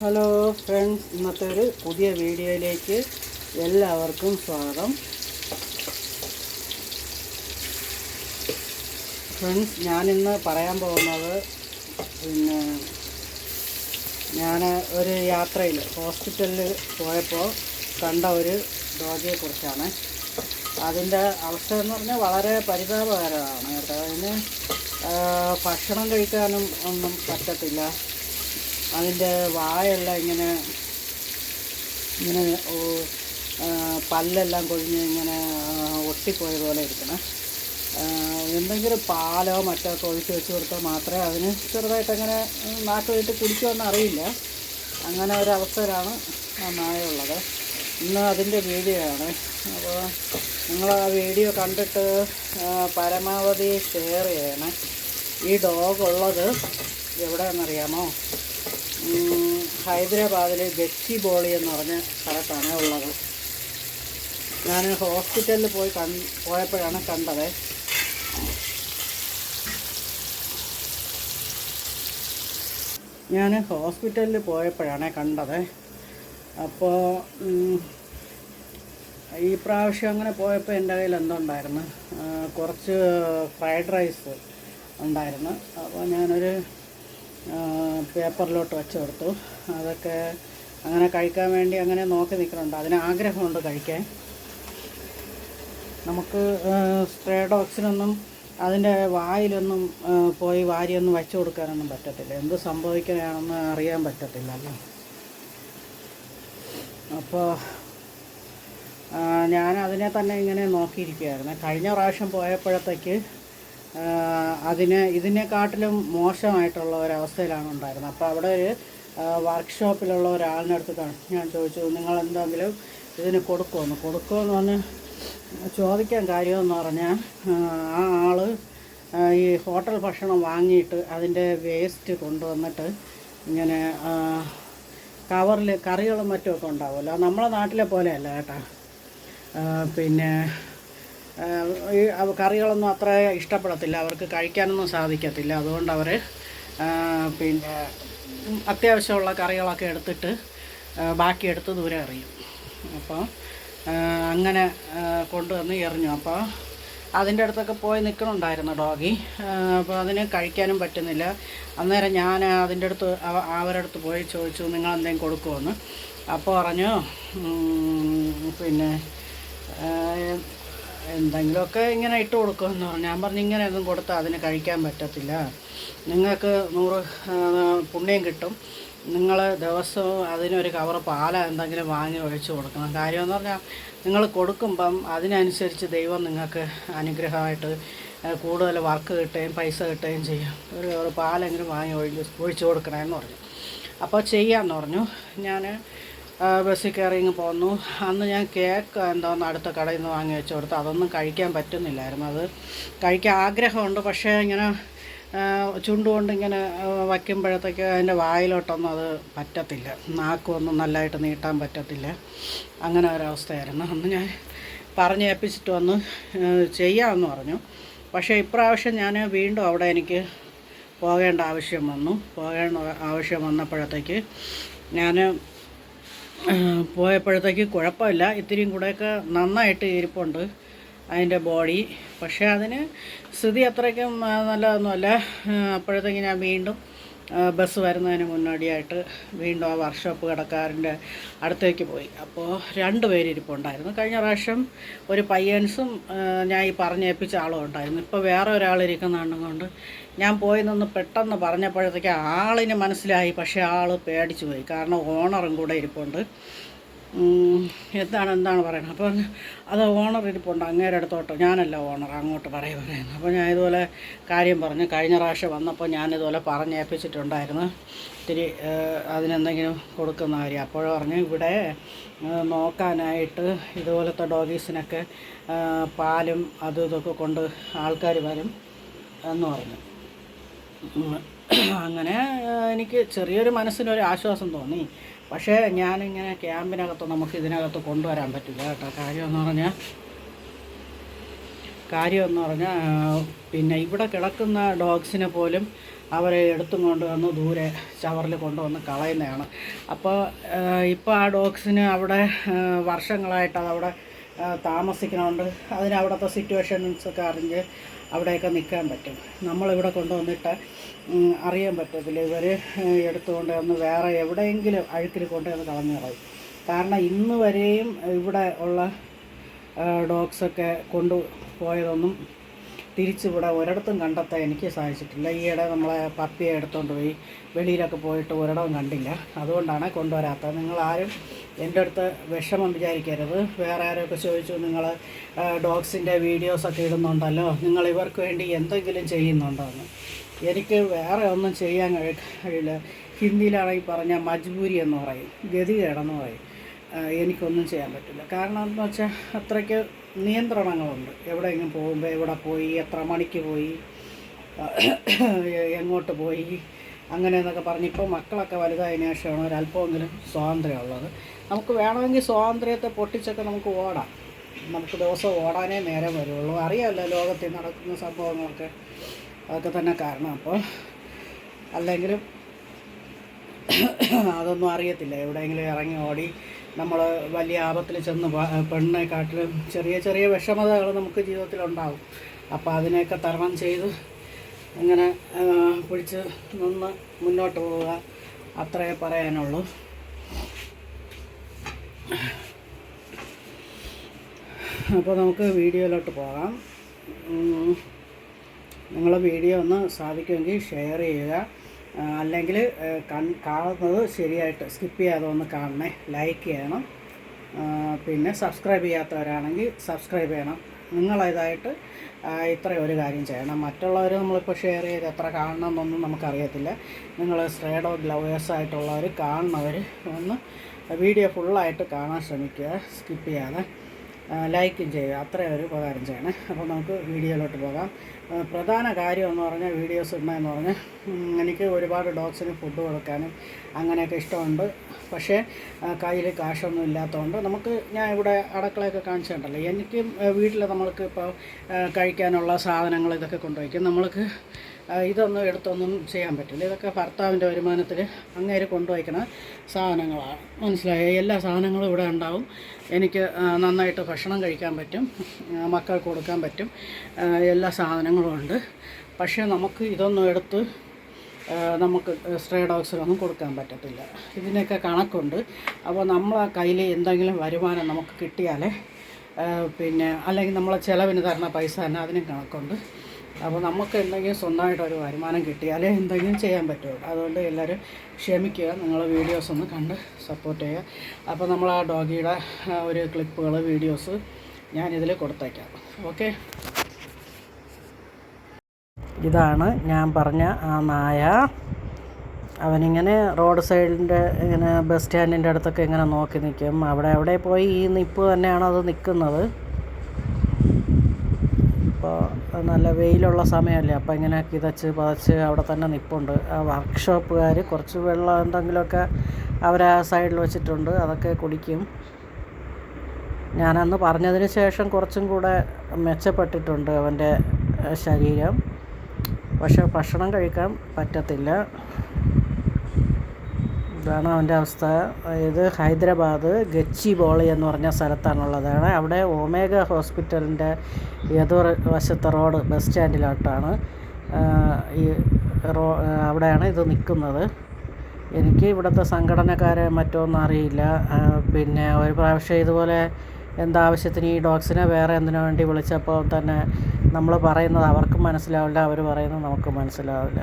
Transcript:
Hello friends ഇന്നത്തെ ഒരു പുതിയ വീഡിയോയിലേക്ക് എല്ലാവർക്കും സ്വാഗതം. ഫ്രണ്ട്സ് ഞാനിന്ന് പറയാൻ പോകുന്നത് പിന്നെ ഞാൻ ഒരു യാത്രയിൽ ഹോസ്പിറ്റലിൽ പോയപ്പോൾ കണ്ട ഒരു രോഗിയെക്കുറിച്ചാണ് അതിന്റെ അവസ്ഥ എന്ന് പറഞ്ഞാൽ വളരെ പരിതാപകരമാണ് കേട്ടോ. അതിന് ഭക്ഷണം കഴിക്കാനും ഒന്നും പറ്റത്തില്ല. അതിന്റെ വായെല്ലാം ഇങ്ങനെ ഇങ്ങനെ പല്ലെല്ലാം കൊഴിഞ്ഞ് ഇങ്ങനെ ഒട്ടിപ്പോയ പോലെ ഇരിക്കണം. എന്തെങ്കിലും പാലോ മറ്റോ ഒക്കെ ഒഴിച്ച് വെച്ച് കൊടുത്താൽ മാത്രമേ അതിന് ചെറുതായിട്ട് അങ്ങനെ നാക്ക് കുടിക്കുമെന്ന് അറിയില്ല. അങ്ങനെ ഒരു അവസ്ഥയിലാണ് ആ നായുള്ളത് ഇന്ന് അതിന്റെ വീഡിയോ ആണ് അപ്പോൾ നിങ്ങൾ ആ വീഡിയോ കണ്ടിട്ട് പരമാവധി ഷെയർ ചെയ്യണം. ഈ ഡോഗ് ഉള്ളത് എവിടെയാണെന്നറിയാമോ? ഉം, ഹൈദരാബാദിൽ ഗച്ചി ബോളി എന്ന് പറഞ്ഞ സ്ഥലത്താണ് ഉള്ളത്. ഞാൻ ഹോസ്പിറ്റലിൽ പോയി കൺ പോയപ്പോഴാണ് കണ്ടത്. ഞാൻ ഹോസ്പിറ്റലിൽ പോയപ്പോഴാണ് കണ്ടത്. അപ്പോൾ ഈ പ്രാവശ്യം അങ്ങനെ പോയപ്പോൾ എന്റെ കയ്യിൽ എന്തുണ്ടായിരുന്നു? കുറച്ച് ഫ്രൈഡ് റൈസ് ഉണ്ടായിരുന്നു. അപ്പോൾ ഞാനൊരു പേപ്പറിലോട്ട് വെച്ച് കൊടുത്തു. അതൊക്കെ അങ്ങനെ കഴിക്കാൻ വേണ്ടി അങ്ങനെ നോക്കി നിൽക്കുന്നുണ്ട്. അതിന് ആഗ്രഹമുണ്ട് കഴിക്കാൻ. നമുക്ക് സ്ട്രേ ഡോഗ്സിനൊന്നും അതിന്റെ വായിലൊന്നും പോയി വാരിയൊന്നും വെച്ചു കൊടുക്കാനൊന്നും പറ്റത്തില്ല. എന്ത് സംഭവിക്കുകയാണെന്ന് അറിയാൻ പറ്റത്തില്ലല്ലോ അപ്പോൾ ഞാൻ അതിനെ തന്നെ ഇങ്ങനെ നോക്കിയിരിക്കുകയായിരുന്നു. കഴിഞ്ഞ പ്രാവശ്യം പോയപ്പോഴത്തേക്ക് അതിന് ഇതിനെക്കാട്ടിലും മോശമായിട്ടുള്ള ഒരവസ്ഥയിലാണ് ഉണ്ടായിരുന്നത്. അപ്പോൾ അവിടെ ഒരു വർക്ക്ഷോപ്പിലുള്ള ഒരാളിന്റെ അടുത്ത് ഞാൻ ചോദിച്ചു നിങ്ങൾ എന്തെങ്കിലും ഇതിന് കൊടുക്കുമെന്ന് കൊടുക്കുമെന്ന് പറഞ്ഞ് ചോദിക്കാൻ കാര്യമെന്ന് പറഞ്ഞാൽ ആ, ആൾ ഈ ഹോട്ടൽ ഭക്ഷണം വാങ്ങിയിട്ട് അതിന്റെ വേസ്റ്റ് കൊണ്ടുവന്നിട്ട് ഇങ്ങനെ കവറിൽ കറികളും മറ്റുമൊക്കെ ഉണ്ടാവുമല്ലോ. നമ്മളെ നാട്ടിലെ പോലെയല്ല കേട്ടോ. പിന്നെ ഈ കറികളൊന്നും അത്ര ഇഷ്ടപ്പെടത്തില്ല. അവർക്ക് കഴിക്കാനൊന്നും സാധിക്കത്തില്ല. അതുകൊണ്ട് അവർ പിന്നെ അത്യാവശ്യമുള്ള കറികളൊക്കെ എടുത്തിട്ട് ബാക്കി എടുത്ത് ദൂരെ എറിയും. അപ്പോൾ അങ്ങനെ കൊണ്ടുവന്ന് എറിഞ്ഞു. അപ്പോൾ അതിന്റെ അടുത്തൊക്കെ പോയി നിൽക്കണുണ്ടായിരുന്നു ഡോഗി. അപ്പോൾ അതിന് കഴിക്കാനും പറ്റുന്നില്ല. അന്നേരം ഞാൻ അതിന്റെ അടുത്ത് അവരടുത്ത് പോയി ചോദിച്ചു നിങ്ങൾ എന്തെങ്കിലും കൊടുക്കുമെന്ന് അപ്പോൾ പറഞ്ഞു പിന്നെ എന്തെങ്കിലുമൊക്കെ ഇങ്ങനെ ഇട്ട് കൊടുക്കുമെന്ന്. പറഞ്ഞു ഞാൻ പറഞ്ഞു ഇങ്ങനെ ഒന്നും കൊടുത്താൽ അതിന് കഴിക്കാൻ പറ്റത്തില്ല. നിങ്ങൾക്ക് നൂറ് പുണ്യം കിട്ടും. നിങ്ങൾ ദിവസവും അതിനൊരു കവർ പാല എന്തെങ്കിലും വാങ്ങി ഒഴിച്ച് കൊടുക്കണം. കാര്യമെന്ന് പറഞ്ഞാൽ നിങ്ങൾ കൊടുക്കുമ്പം അതിനനുസരിച്ച് ദൈവം നിങ്ങൾക്ക് അനുഗ്രഹമായിട്ട് കൂടുതൽ വർക്ക് കിട്ടുകയും പൈസ കിട്ടുകയും ചെയ്യും. ഒരു കവർ പാലെങ്കിലും വാങ്ങി ഒഴിച്ച് ഒഴിച്ച് കൊടുക്കണമെന്ന് പറഞ്ഞു. അപ്പോൾ ചെയ്യാമെന്ന് പറഞ്ഞു. ഞാൻ ബസ്സിൽ കയറി ഇങ്ങ് പോന്നു. അന്ന് ഞാൻ കേക്ക് എന്തോന്ന് അടുത്ത കടയിൽ നിന്ന് വാങ്ങി വെച്ച് കൊടുത്തു. അതൊന്നും കഴിക്കാൻ പറ്റുന്നില്ലായിരുന്നു. അത് കഴിക്കാൻ ആഗ്രഹമുണ്ട്. പക്ഷേ ഇങ്ങനെ ചുണ്ടുകൊണ്ട് ഇങ്ങനെ വയ്ക്കുമ്പോഴത്തേക്ക് അതിന്റെ വായിലോട്ടൊന്നും അത് പറ്റത്തില്ല. നാക്കൊന്നും നല്ലതായിട്ട് നീട്ടാൻ പറ്റത്തില്ല. അങ്ങനെ ഒരവസ്ഥയായിരുന്നു. അന്ന് ഞാൻ പറഞ്ഞ് ഏൽപ്പിച്ചിട്ട് വന്ന് ചെയ്യാമെന്ന് പറഞ്ഞു. പക്ഷേ ഇപ്രാവശ്യം ഞാൻ വീണ്ടും അവിടെ എനിക്ക് പോകേണ്ട ആവശ്യം വന്നു. പോകേണ്ട ആവശ്യം വന്നപ്പോഴത്തേക്ക് ഞാൻ പോയപ്പോഴത്തേക്ക് കുഴപ്പമില്ല. ഇത്തിരിയും കൂടെയൊക്കെ നന്നായിട്ട് ഇരിപ്പുണ്ട് അതിന്റെ ബോഡി. പക്ഷേ അതിന് സ്ഥിതി അത്രയ്ക്കും നല്ലതൊന്നുമല്ല. അപ്പോഴത്തേക്ക് ഞാൻ വീണ്ടും ബസ് വരുന്നതിന് മുന്നോടിയായിട്ട് വീണ്ടും ആ വർക്ക്ഷോപ്പ് കടക്കാരന്റെ അടുത്തേക്ക് പോയി. അപ്പോൾ രണ്ട് പേര് ഇരിപ്പുണ്ടായിരുന്നു കഴിഞ്ഞ പ്രാവശ്യം ഒരു പയ്യൻസും ഞാൻ ഈ പറഞ്ഞേൽപ്പിച്ച ആളും ഉണ്ടായിരുന്നു. ഇപ്പോൾ വേറെ ഒരാൾ ഇരിക്കുന്നുണ്ടെന്നുകൊണ്ട് കൊണ്ട് ഞാൻ പോയി നിന്ന് പെട്ടെന്ന് പറഞ്ഞപ്പോഴത്തേക്ക് ആളിന് മനസ്സിലായി പക്ഷേ ആൾ പേടിച്ചു പോയി. കാരണം ഓണറും കൂടെ ഇരിപ്പുണ്ട്. എന്താണ് എന്താണ് പറയുന്നത് അപ്പോൾ അത് ഓണർ ഇരിപ്പുണ്ട് അങ്ങേരെ അടുത്തോട്ട്. ഞാനല്ല ഓണർ അങ്ങോട്ട് പറയും പറയുന്നത് അപ്പോൾ ഞാൻ ഇതുപോലെ കാര്യം പറഞ്ഞു. കഴിഞ്ഞ പ്രാവശ്യം വന്നപ്പോൾ ഞാനിതുപോലെ പറഞ്ഞേൽപ്പിച്ചിട്ടുണ്ടായിരുന്നു ഇത്തിരി അതിനെന്തെങ്കിലും കൊടുക്കുന്ന കാര്യം. അപ്പോൾ പറഞ്ഞു ഇവിടെ നോക്കാനായിട്ട് ഇതുപോലത്തെ ഡോഗീസിനൊക്കെ പാലും അതും ഇതൊക്കെ കൊണ്ട് ആൾക്കാർ വരും എന്ന് പറഞ്ഞു. അങ്ങനെ എനിക്ക് ചെറിയൊരു മനസ്സിനൊരു ആശ്വാസം തോന്നി. പക്ഷേ ഞാനിങ്ങനെ ക്യാമ്പിനകത്ത് നമുക്ക് ഇതിനകത്ത് കൊണ്ടുവരാൻ പറ്റില്ല കേട്ടോ. കാര്യമെന്ന് പറഞ്ഞാൽ കാര്യമെന്ന് പറഞ്ഞാൽ പിന്നെ ഇവിടെ കിടക്കുന്ന ഡോഗ്സിനെ പോലും അവരെ എടുത്തും കൊണ്ടുവന്ന് ദൂരെ ചവറിൽ കൊണ്ടുവന്ന് കളയുന്നതാണ്. അപ്പോൾ ഇപ്പോൾ ആ ഡോഗ്സിന് അവിടെ വർഷങ്ങളായിട്ട് അതവിടെ താമസിക്കണമുണ്ട് അതിന് അവിടുത്തെ സിറ്റുവേഷൻസ് ഒക്കെ അറിഞ്ഞ് അവിടെയൊക്കെ നിൽക്കാൻ പറ്റും. നമ്മളിവിടെ കൊണ്ടുവന്നിട്ട് അറിയാൻ പറ്റത്തില്ല. ഇവർ എടുത്തുകൊണ്ട് വന്ന് വേറെ എവിടെയെങ്കിലും അഴുക്കിൽ കൊണ്ടുവന്ന് കളഞ്ഞു കളയും. കാരണം ഇന്ന് വരെയും ഇവിടെ ഉള്ള ഡോഗ്സൊക്കെ കൊണ്ടുപോയതൊന്നും തിരിച്ചിവിടെ ഒരിടത്തും കണ്ടെത്താൻ എനിക്ക് സാധിച്ചിട്ടില്ല. ഈയിടെ നമ്മളെ പപ്പിയെ എടുത്തുകൊണ്ട് പോയി വെളിയിലൊക്കെ പോയിട്ട് ഒരിടവും കണ്ടില്ല. അതുകൊണ്ടാണ് കൊണ്ടുവരാത്തത്. നിങ്ങളാരും എന്റെ അടുത്ത് വിഷമം വിചാരിക്കരുത്. വേറെ ആരൊക്കെ ചോദിച്ചു നിങ്ങൾ ഡോഗ്സിന്റെ വീഡിയോസൊക്കെ ഇടുന്നുണ്ടല്ലോ നിങ്ങൾ ഇവർക്ക് വേണ്ടി എന്തെങ്കിലും ചെയ്യുന്നുണ്ടോ എന്ന് എനിക്ക് വേറെ ഒന്നും ചെയ്യാൻ കഴിയില്ല. ഹിന്ദിയിലാണെങ്കിൽ പറഞ്ഞാൽ മജ്ബൂരി എന്ന് പറയും ഗതികേടെന്ന് പറയും. എനിക്കൊന്നും ചെയ്യാൻ പറ്റില്ല. കാരണം എന്ന് വെച്ചാൽ അത്രയ്ക്ക് നിയന്ത്രണങ്ങളുണ്ട്. എവിടെയെങ്കിലും പോകുമ്പോൾ എവിടെ പോയി എത്ര മണിക്ക് പോയി എങ്ങോട്ട് പോയി അങ്ങനെ എന്നൊക്കെ പറഞ്ഞ് ഇപ്പോൾ മക്കളൊക്കെ വലുതായതിനു ശേഷമാണ് ഒരല്പമെങ്കിലും സ്വാതന്ത്ര്യമുള്ളത്. നമുക്ക് വേണമെങ്കിൽ സ്വാതന്ത്ര്യത്തെ പൊട്ടിച്ചൊക്കെ നമുക്ക് ഓടാം. നമുക്ക് ദിവസം ഓടാനേ നേരം വരുള്ളൂ. അറിയാമല്ലോ ലോകത്തിൽ നടക്കുന്ന സംഭവങ്ങളൊക്കെ. അതൊക്കെ തന്നെ കാരണം. അപ്പോൾ അല്ലെങ്കിലും അതൊന്നും അറിയത്തില്ല. എവിടെയെങ്കിലും ഇറങ്ങി ഓടി നമ്മൾ വലിയ ആപത്തിൽ ചെന്ന് പെണ്ണിനെ പെണ്ണിനെക്കാട്ടിലും ചെറിയ ചെറിയ വിഷമതകൾ നമുക്ക് ജീവിതത്തിലുണ്ടാവും. അപ്പോൾ അതിനെയൊക്കെ തരണം ചെയ്ത് അങ്ങനെ പിടിച്ച് നിന്ന് മുന്നോട്ട് പോവുക. അത്രയേ പറയാനുള്ളൂ. അപ്പോൾ നമുക്ക് വീഡിയോയിലോട്ട് പോകാം. നിങ്ങൾ വീഡിയോ ഒന്ന് സാധിക്കുമെങ്കിൽ ഷെയർ ചെയ്യുക. അല്ലെങ്കിൽ കാണുന്നത് ശരിയായിട്ട് സ്കിപ്പ് ചെയ്യാതെ ഒന്ന് കാണണേ. ലൈക്ക് ചെയ്യണം. പിന്നെ സബ്സ്ക്രൈബ് ചെയ്യാത്തവരാണെങ്കിൽ സബ്സ്ക്രൈബ് ചെയ്യണം. നിങ്ങളേതായിട്ട് ഇത്രയും ഒരു കാര്യം ചെയ്യണം. മറ്റുള്ളവർ നമ്മളിപ്പോൾ ഷെയർ ചെയ്ത് എത്ര കാണണം എന്നൊന്നും നമുക്കറിയത്തില്ല നിങ്ങൾ സ്ട്രേഡോ ഗ്ലവേഴ്സ് ആയിട്ടുള്ളവർ കാണുന്നവർ ഒന്ന് വീഡിയോ ഫുള്ളായിട്ട് കാണാൻ ശ്രമിക്കുക. സ്കിപ്പ് ചെയ്യാതെ. ലൈക്കും ചെയ്യുക. അത്രയും ഒരു ഉപകാരം ചെയ്യണേ. അപ്പോൾ നമുക്ക് വീഡിയോയിലോട്ട് പോകാം. പ്രധാന കാര്യം എന്ന് പറഞ്ഞാൽ വീഡിയോസ് ഇടണമെന്ന് പറഞ്ഞാൽ എനിക്ക് ഒരുപാട് ഡോഗ്സിന് ഫുഡ് കൊടുക്കാനും അങ്ങനെയൊക്കെ ഇഷ്ടമുണ്ട്. പക്ഷേ കയ്യിൽ കാശൊന്നും ഇല്ലാത്തതുകൊണ്ട് നമുക്ക് ഞാൻ ഇവിടെ അടക്കളയൊക്കെ കാണിച്ചിട്ടുണ്ടല്ലോ. എനിക്കും വീട്ടിൽ നമ്മൾക്ക് ഇപ്പോൾ കഴിക്കാനുള്ള സാധനങ്ങൾ ഇതൊക്കെ കൊണ്ടുപോയിക്കും നമ്മൾക്ക് ഇതൊന്നും എടുത്തൊന്നും ചെയ്യാൻ പറ്റില്ല. ഇതൊക്കെ ഭർത്താവിന്റെ വരുമാനത്തിൽ അങ്ങേര് കൊണ്ടുവയ്ക്കണ സാധനങ്ങളാണ്. മനസ്സിലായോ? എല്ലാ സാധനങ്ങളും ഇവിടെ ഉണ്ടാവും. എനിക്ക് നന്നായിട്ട് ഭക്ഷണം കഴിക്കാൻ പറ്റും. മക്കൾക്ക് കൊടുക്കാൻ പറ്റും. എല്ലാ സാധനങ്ങളും ഉണ്ട്. പക്ഷേ നമുക്ക് ഇതൊന്നും എടുത്ത് നമുക്ക് സ്ട്രേ ഡോഗ്സിനൊന്നും കൊടുക്കാൻ പറ്റത്തില്ല. ഇതിനൊക്കെ കണക്കുണ്ട്. അപ്പോൾ നമ്മളെ കയ്യിൽ എന്തെങ്കിലും വരുമാനം നമുക്ക് കിട്ടിയാലേ പിന്നെ അല്ലെങ്കിൽ നമ്മളെ ചിലവിന് തരുന്ന പൈസ തന്നെ അതിനും കണക്കുണ്ട്. അപ്പോൾ നമുക്ക് എന്തെങ്കിലും സ്വന്തമായിട്ട് ഒരു വരുമാനം കിട്ടിയാലേ എന്തെങ്കിലും ചെയ്യാൻ പറ്റുള്ളൂ. അതുകൊണ്ട് എല്ലാവരും ക്ഷമിക്കുക നിങ്ങൾ വീഡിയോസ് ഒന്ന് കണ്ട് സപ്പോർട്ട് ചെയ്യുക. അപ്പോൾ നമ്മൾ ആ ഡോഗിയുടെ ഒരു ക്ലിപ്പുകൾ വീഡിയോസ് ഞാനിതിൽ കൊടുത്തേക്കാം. ഓക്കെ ഇതാണ് ഞാൻ പറഞ്ഞ ആ നായ. അവനിങ്ങനെ റോഡ് സൈഡിന്റെ ഇങ്ങനെ ബസ് സ്റ്റാൻഡിന്റെ അടുത്തൊക്കെ ഇങ്ങനെ നോക്കി നിൽക്കും അവിടെ എവിടെ പോയി ഈ നിപ്പ് തന്നെയാണ് അത് നിൽക്കുന്നത് ഇപ്പോൾ നല്ല വെയിലുള്ള സമയമല്ലേ? അപ്പോൾ ഇങ്ങനെ കിതച്ച് പതച്ച് അവിടെ തന്നെ നിൽപ്പുണ്ട് ആ വർക്ക്ഷോപ്പുകാർ കുറച്ച് വെള്ളം എന്തെങ്കിലുമൊക്കെ അവർ ആ സൈഡിൽ വെച്ചിട്ടുണ്ട്. അതൊക്കെ കുടിക്കും. ഞാനന്ന് പറഞ്ഞതിന് ശേഷം കുറച്ചും കൂടെ മെച്ചപ്പെട്ടിട്ടുണ്ട് അവന്റെ ശരീരം. പക്ഷെ ഭക്ഷണം കഴിക്കാൻ പറ്റത്തില്ല. ഇതാണ് അവന്റെ അവസ്ഥ. ഇത് ഹൈദരാബാദ് ഗച്ചി ഗച്ചിബോളി എന്ന് പറഞ്ഞ സ്ഥലത്താണുള്ളതാണ് അവിടെ ഒമേഗ ഹോസ്പിറ്റലിന്റെ എതിർ വശത്തെ റോഡ് ബസ് സ്റ്റാൻഡിലോട്ടാണ്. ഈ റോ അവിടെയാണ് ഇത് നിൽക്കുന്നത്. എനിക്ക് ഇവിടുത്തെ സംഘടനക്കാരെ മറ്റൊന്നും അറിയില്ല. പിന്നെ ഒരു പ്രാവശ്യം ഇതുപോലെ എന്താവശ്യത്തിന് ഈ ഡോഗ്സിനെ വേറെ എന്തിനു വേണ്ടി വിളിച്ചപ്പോൾ തന്നെ നമ്മൾ പറയുന്നത് അവർക്കും മനസ്സിലാവില്ല അവർ പറയുന്നത് നമുക്ക് മനസ്സിലാവില്ല.